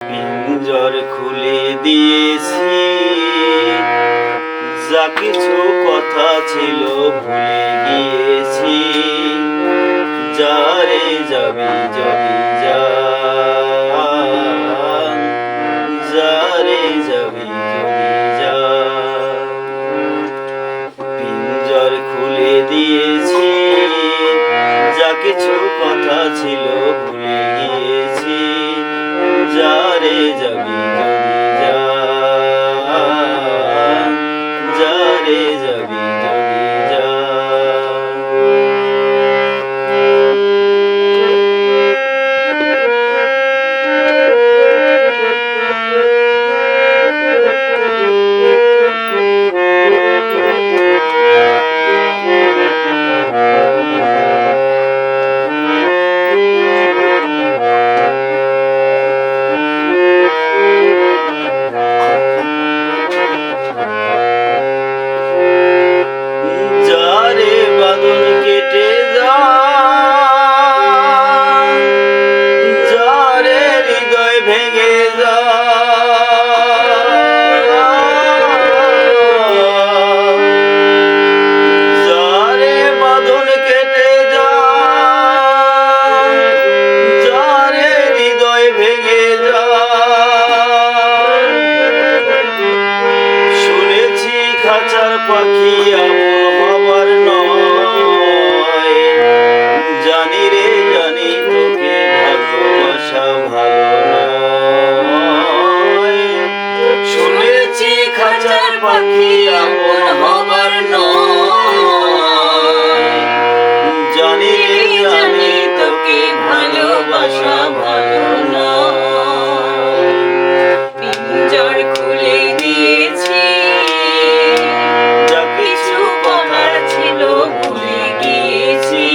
পিঞ্জর খুলে দিয়েছি। যা কিছু কথা ছিল ভুলে গিয়েছি। যারে যাবি যদি যা যারে যাবি যদি যা পিঞ্জর খুলে দিয়েছি, যা কিছু কথা ছিল ভুলে গিয়েছি। যারে যাবি যদি যা পাখি আপন হবার জানি জানি তোকে ভালোবাসা ভালো দিয়েছি। যা কিছু বলার ছিল ভুলে গিয়েছি।